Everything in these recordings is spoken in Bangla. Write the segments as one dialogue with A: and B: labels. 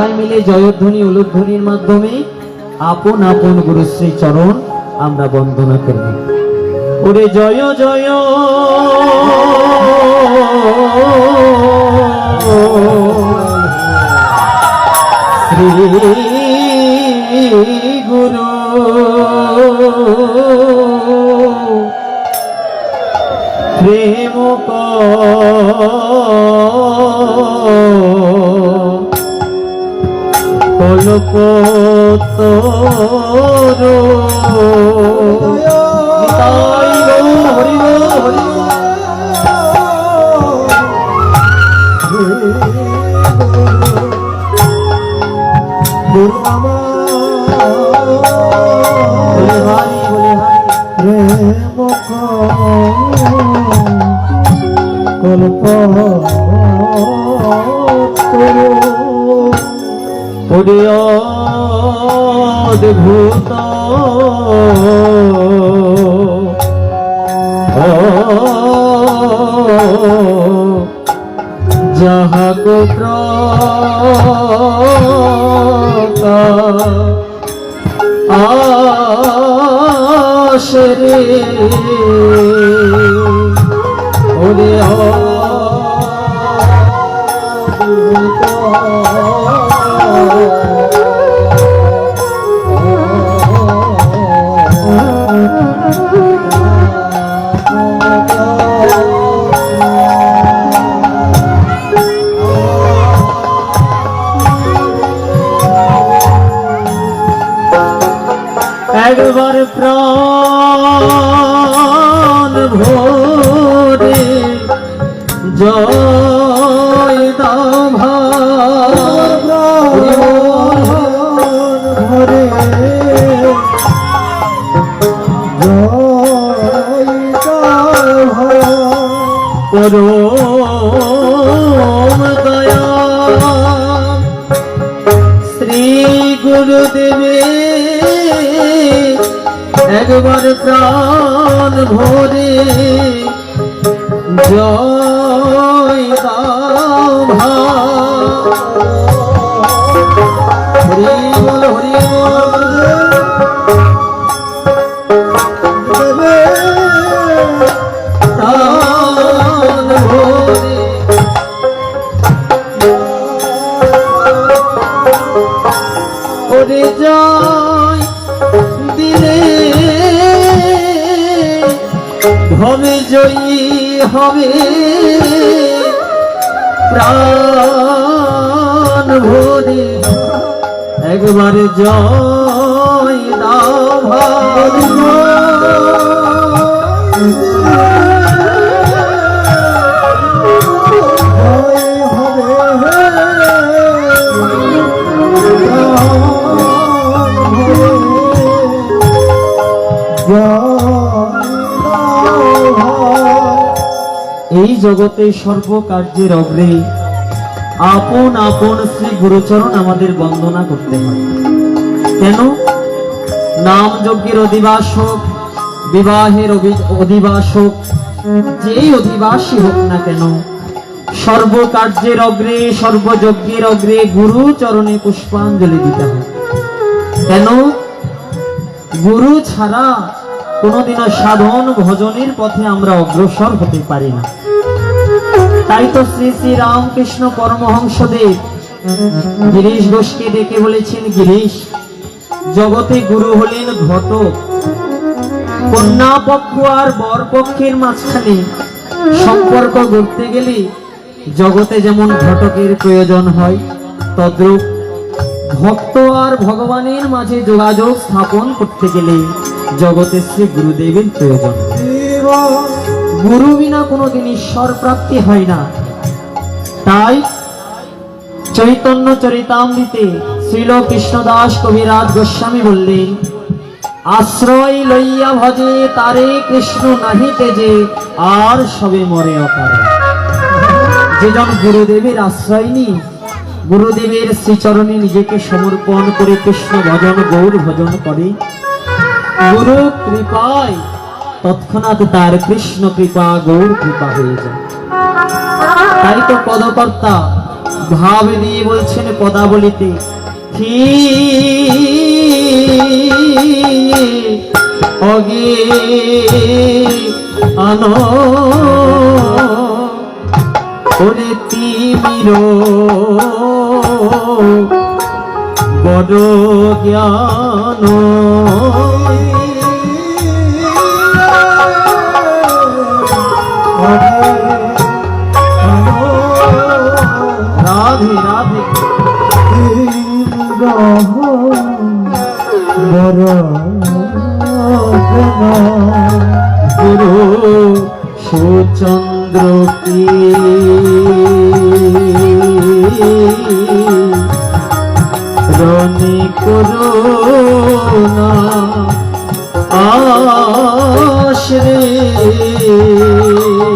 A: সবাই মিলে জয়ধ্বনি উলুধ্বনির মাধ্যমে আপন আপন গুরুশ্রী চরণ আমরা বন্দনা করব। ওরে জয় জয়। শ্রী গুরু। প্রেম হরি বল, হরি বল। আশরে। ওরে একবার জয় দাভা
B: ঘরে
A: পরম দয়া শ্রী গুরুদেবে একবার প্রাণ ভরে জয় হরি জগতে সর্বকার্যের অগ্রে আপন আপন শ্রী গুরুচরণ আমাদের বন্দনা করতে হয়। কেন? নাম যজ্ঞের অধিবাসক, বিবাহের অধিবাসক, যেই অধিবাসী হোক না কেন, সর্বকার্যের অগ্রে, সর্বযজ্ঞের অগ্রে গুরু চরণে পুষ্পাঞ্জলি দিতে হয়। কেন? গুরু ছাড়া কোনোদিনও সাধন ভজনের পথে আমরা অগ্রসর হতে পারি না। তাই তো শ্রী শ্রী রামকৃষ্ণ পরমহংসদেব গিরিশ ঘোষকে ডেকে বলেছেন, গিরিশ, জগতে গুরু হলেন ঘটক কন্যা পক্ষ আর বর পক্ষের মাঝখানে সম্পর্ক গড়তে গেলে জগতে যেমন ঘটকের প্রয়োজন হয়, তদ্রূপ ভক্ত আর ভগবানের মাঝে যোগাযোগ স্থাপন করতে গেলে জগতে শ্রী গুরুদেবের প্রয়োজন গুরু বিনা কোনোদিন ঈশ্বর প্রাপ্তি হয় না। তাই চৈতন্য চরিতামৃতে শ্রীল কৃষ্ণদাস কবিরাজ গোস্বামী বললেন, আশ্রয় লইয়া ভজে তারে কৃষ্ণ নাহি তেজে, আর সবে মরে অকারে যেজন গুরুদেবের আশ্রয় নি গুরুদেবের শ্রীচরণে নিজেকে সমর্পণ করে কৃষ্ণ ভজন, গৌর ভজন করে। গুরু কৃপায় তৎক্ষণাৎ তার কৃষ্ণ কৃপা, গৌর কৃপা হয়ে যায়। তাই তো পদকর্তা ভাব দিয়ে বলছেন পদাবলিতে অগে আনো। তিমির বড় জ্ঞান। গুরু সুচন্দ্র কি রনি করুণা আশ্রে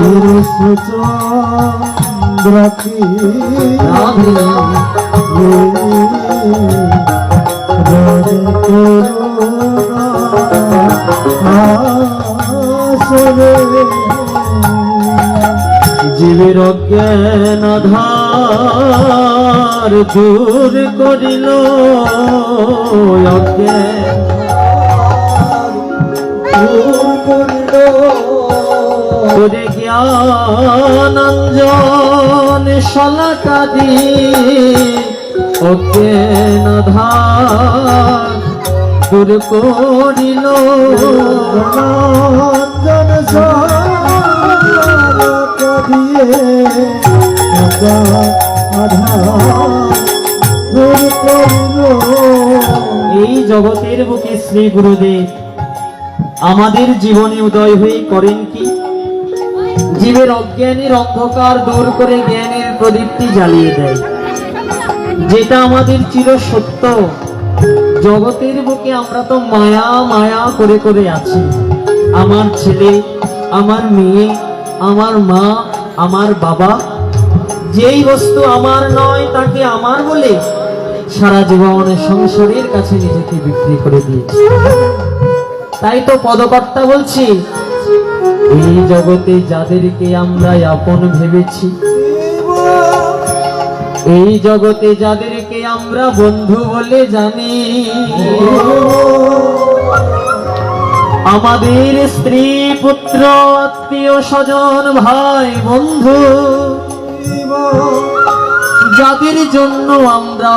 A: গুরু সুচন্দ্র রাধে অজ্ঞান ধার দূর করিল অজ্ঞান করে জ্ঞানঞ্জন শলাকা দিয়ে অজ্ঞান ধার দূর করিল। এই জগতের বুকে শ্রী গুরুদেব, আমাদের জীবনে উদয় হয়ে করেন কি? জীবের অজ্ঞানের অন্ধকার দূর করে জ্ঞানের জ্বালিয়ে দেয়। যেটা আমাদের চির সত্য, জগতের বুকে আমরা তো মায়া মায়া করে করে আছি। আমার ছেলে, আমার মেয়ে আমার মা, আমার বাবা, যেই বস্তু আমার নয় তাকে আমার বলে সারা জীবন সংসারের কাছে নিজেকে বিক্রি করে দিয়েছি। তাই তো পদকর্তা বলছি, এই জগতে যাদেরকে আমরা আপন ভেবেছি, এই জগতে যাদেরকে আমরা বন্ধু বলে জানি, আমাদের স্ত্রী পুত্র, আত্মীয় স্বজন, ভাই, বন্ধু। যাদের জন্য আমরা,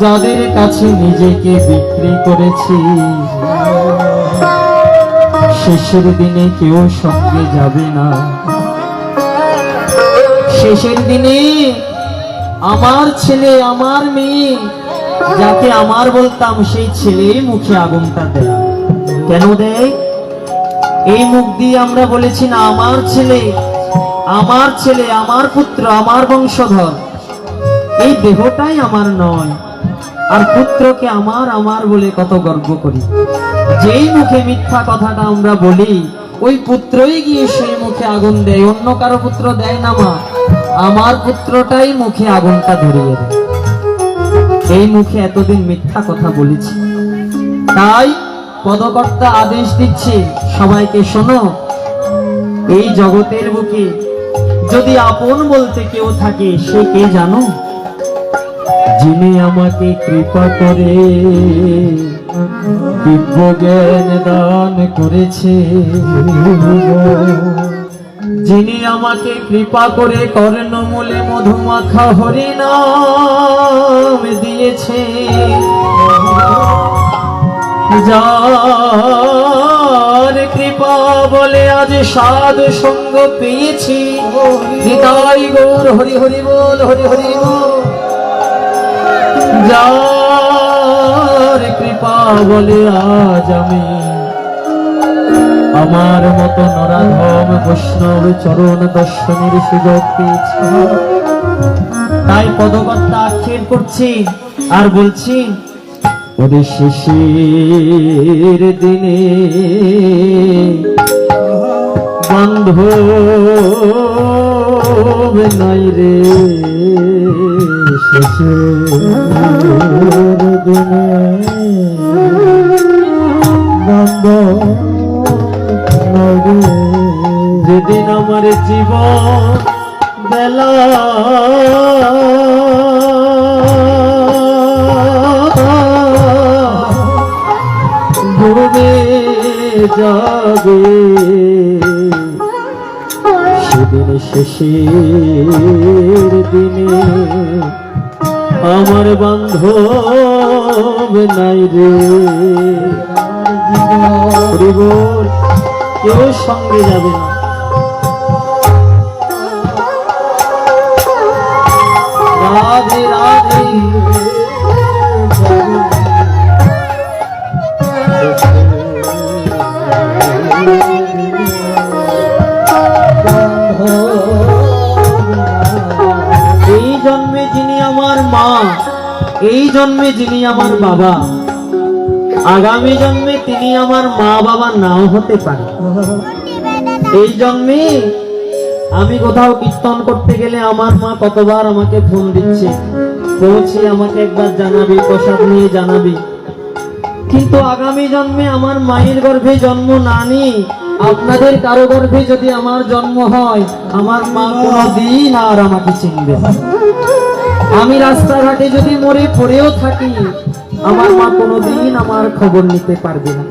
A: যাদের কাছে নিজেকে বিক্রি করেছি, শেষের দিনে কেউ সঙ্গে যাবে না। শেষের দিনে আমার ছেলে, আমার মেয়ে, যাকে আমার বলতাম, সেই ছেলে মুখে আগুনটা দেয়। কেন দেয়? এই মুখ দিয়ে আমরা বলেছি, না, আমার ছেলে আমার ছেলে, আমার পুত্র, আমার বংশধর, এই দেহটাই আমার নয়। আর পুত্রকে আমার আমার বলে কত গর্ব করি। যেই মুখে মিথ্যা কথাটা আমরা বলি, ওই পুত্রই গিয়ে সেই মুখে আগুন দেয়। অন্য কারও পুত্র দেয় না মা, আমার পুত্রটাই মুখে আগুনটা ধরিয়ে দেয়। এই মুখে এতদিন মিথ্যা কথা বলেছি। তাই পদকর্তা আদেশ দিচ্ছে। সবাইকে শোনো, এই জগতের বুকে যদি আপন বলতে কেউ থাকে, সে কে জানো? যিনি আমাকে কৃপা করে, দিব্য জ্ঞান দান করেছে। যিনি আমাকে কৃপা করে কর্ণমূলে মধুমাখা হরিনাম দিয়েছে। যার কৃপা বলে আজ সাধু সঙ্গ পেয়েছি। নিতাই গৌর, হরি হরি বল, হরি হরি যার কৃপা বলে আজ আমি আমার মতো নরাধম বৈষ্ণব চরণ দর্শনের সুযোগ পেয়েছি। তাই পদকর্তা আক্ষেপ করছি আর বলছি ওরে শেষের দিনে বান্ধব নাই রে
B: শেষের দিনে বন্ধ
A: যেদিন আমার জীবন বেলা ডুবে যাবে সেদিন শেষের দিনে আমার বান্ধব নাই রে। কেউ সঙ্গে যাবে না। এই জন্মে যিনি আমার বাবা, আগামী জন্মে তিনি আমার মা বাবা নাও হতে পারে এই জন্মে আমি কোথাও কীর্তন করতে গেলে আমার মা কতবার আমাকে ফোন দিচ্ছে পৌঁছে আমাকে একবার জানাবি, প্রসাদ নিয়ে জানাবি কিন্তু আগামী জন্মে আমার মায়ের গর্ভে জন্ম না নিয়ে আপনাদের কারও গর্ভে যদি আমার জন্ম হয়, আমার মা কোনোদিন আর আমাকে চিনবে। আমি রাস্তাঘাটে যদি মরে পড়েও থাকি, আমার মা কোনোদিন আমার খবর নিতে পারবে না।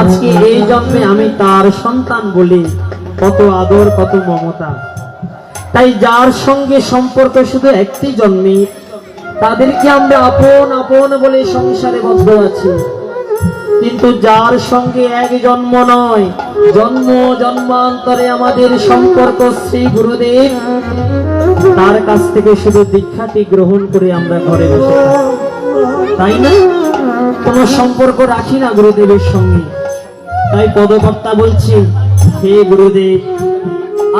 A: আজকে এই জন্মে আমি তার সন্তান বলে কত আদর, কত মমতা। তাই যার সঙ্গে সম্পর্ক শুধু একটি জন্মে, তাদেরকে আমরা আপন আপন বলে সংসারে বদ্ধ আছি। কিন্তু যার সঙ্গে এক জন্ম নয়, জন্ম জন্মান্তরে আমাদের সম্পর্ক শ্রী গুরুদেব। তার কাছ থেকে শুধু দীক্ষাটি গ্রহণ করে আমরা ঘরে বসে তাই না? কোনো সম্পর্ক রাখি না গুরুদেবের সঙ্গে। তাই পদকর্তা বলছি, হে গুরুদেব,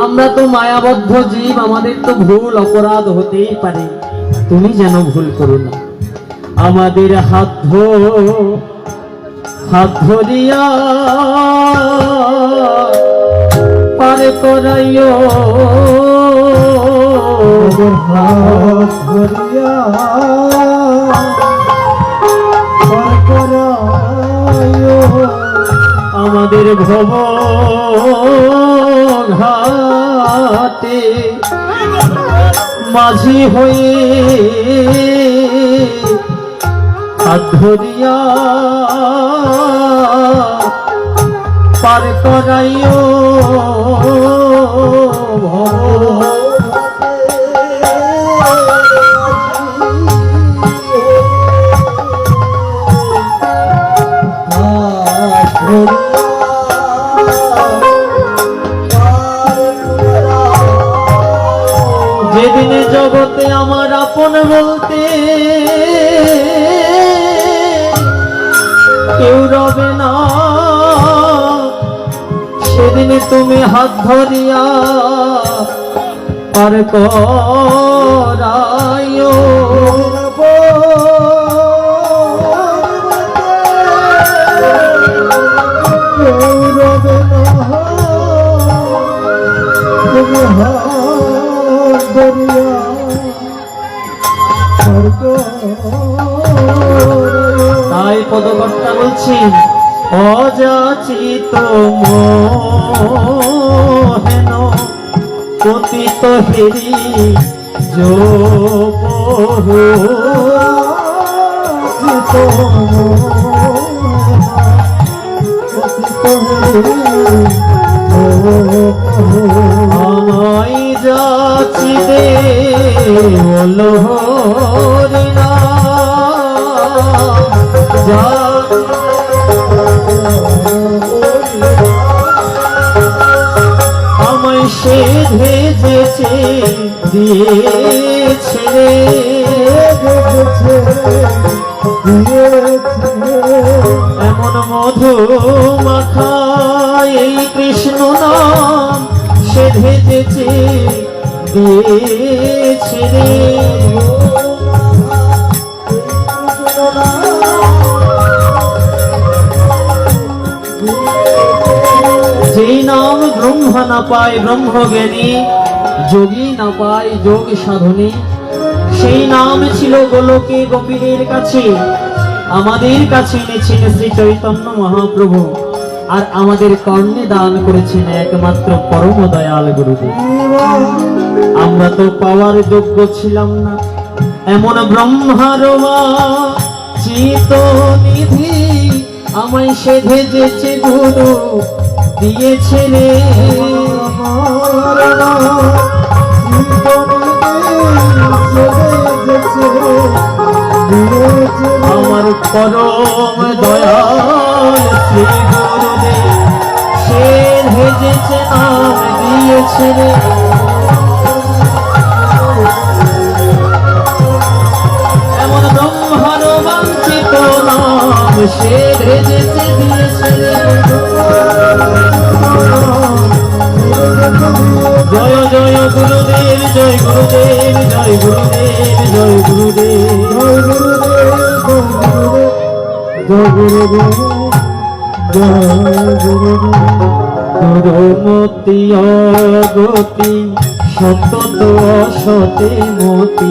A: আমরা তো মায়াবদ্ধ জীব, আমাদের তো ভুল অপরাধ হতেই পারে। তুমি যেন ভুল করো না। আমাদের হাত ধো। হাত ধরিয়া পারে করাইও।
B: হাত ধরিয়া
A: আমাদের ভব ঘাটে মাঝি হয়ে হাত ধরিয়া পার করাইও যেদিনে জগতে আমার আপন বলতে কেউ রবে না। সেদিনে তুমি হাত ধরিয়া পার করাইও। তাই পদকর্তা বলছেন অযাচিত মোহেন পতিত হেরি যোবহু আমায় যাচিতে হলো হরিনা যা ভেজেছে দিয়েছে এমন মধু মাখা এই কৃষ্ণ নাম সে ভেজেছে দিয়েছে রে। নাম ব্রহ্ম না পায় ব্রহ্মজ্ঞানী যোগী না পায় যোগ সাধনী সেই নাম ছিল গোলকে গোপীদের কাছে। আমাদের কাছে এনেছেন শ্রী চৈতন্য মহাপ্রভু। আর আমাদের কর্ণে দান করেছেন একমাত্র পরম দয়াল গুরুদেব। আমরা তো পাওয়ার যোগ্য ছিলাম না। এমন ব্রহ্মার চিত নিধি আমায় সেধে যেছে গুরু। দিয়েছে রে আমার পরম দয়াল শ্রী গুরুদেব সে ভেজেছে নাম দিয়েছে রে। গুরুদেব জয় গুরুদেব জয় গুরুদেব জয় গুরুদেব মতি অগতি সতত অসতে মতি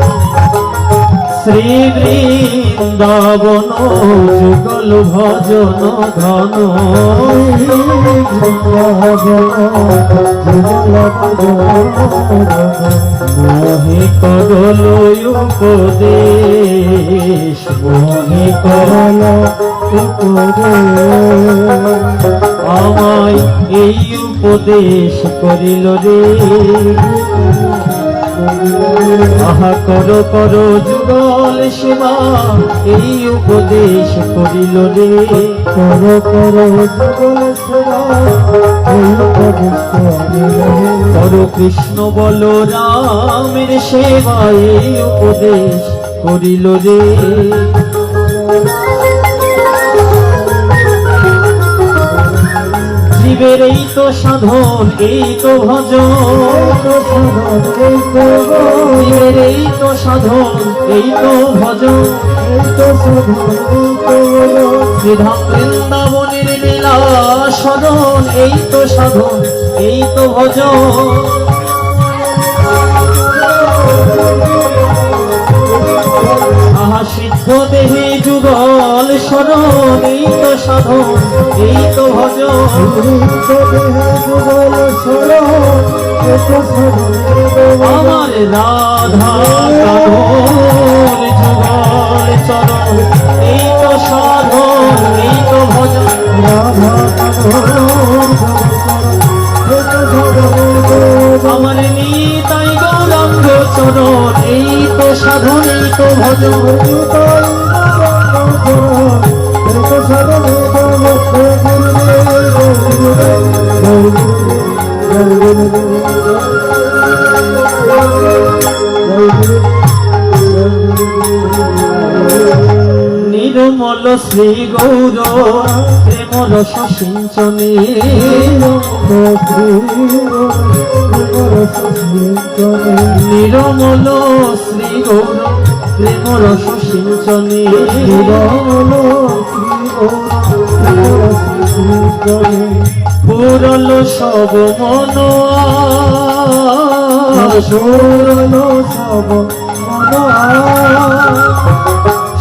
A: শ্রী বৃন্দাবন যুগল ভজন ধন মোহে করল উপদেশ করল আমায় এই উপদেশ করিল রে। আহা কর কর যুগল সেবা এই উপদেশ করিল রে
B: কর কর যুগল সেবা।
A: কর কৃষ্ণ বল রামের সেবা এই উপদেশ করিল রে জীবের এই তো সাধন, এই তো ভজন। এই তো সাধন, এই তো ভজন। শ্রীধাম বৃন্দাবনের লীলা সদন এই তো সাধন, এই তো ভজন। আহা সিদ্ধ দেহে যুগল শরণ, এই তো সাধন, এই তো ভজন। আমার রাধা কানর যুগল চরণ, এই তো সাধন, এই তো ভজন। আমার নিতাই গৌরাঙ্গ চরণ এই তো সাধন এই তো ভজন নির্মল শ্রী গৌর প্রেম সিঞ্চনে। নিরমল শ্রী গৌর প্রেম রস সিঞ্চনে পুরল সব মন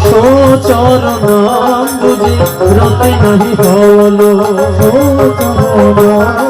A: সোচরণ বুঝে, রতে নাহি হল। সোচরণ বুঝে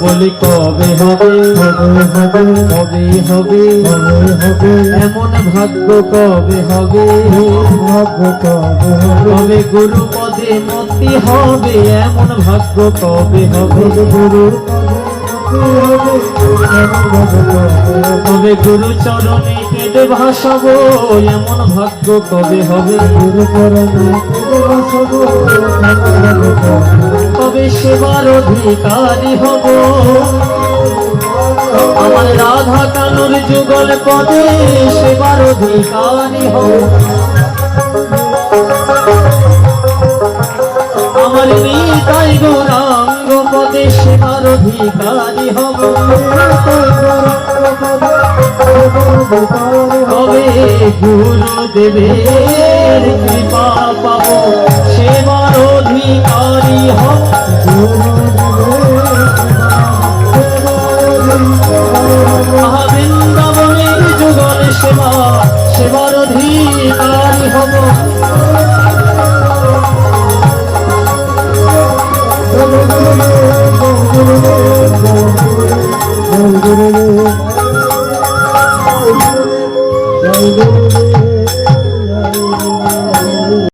A: বলি কবে হবে? কবে হবে? এমন ভাগ্য কবে হবে? কবে গুরু পদে মতি হবে? এমন ভাগ্য কবে হবে? কবে গুরু চরণে কেটে ভাসাব? এমন ভাগ্য কবে হবে? কবে সেবার অধিকারী হব? আমার রাধা কানুর যুগল পদে সেবার অধিকারী হব। আমার নিতাই গৌরাঙ্গ পদে সেবার অধিকারী হব তবে গুরুদেবের কৃপা পাব সেবার অধিকারী হব বৃন্দাবনের যুগল সেবা সেবার অধিকারী হব।
B: Thank you.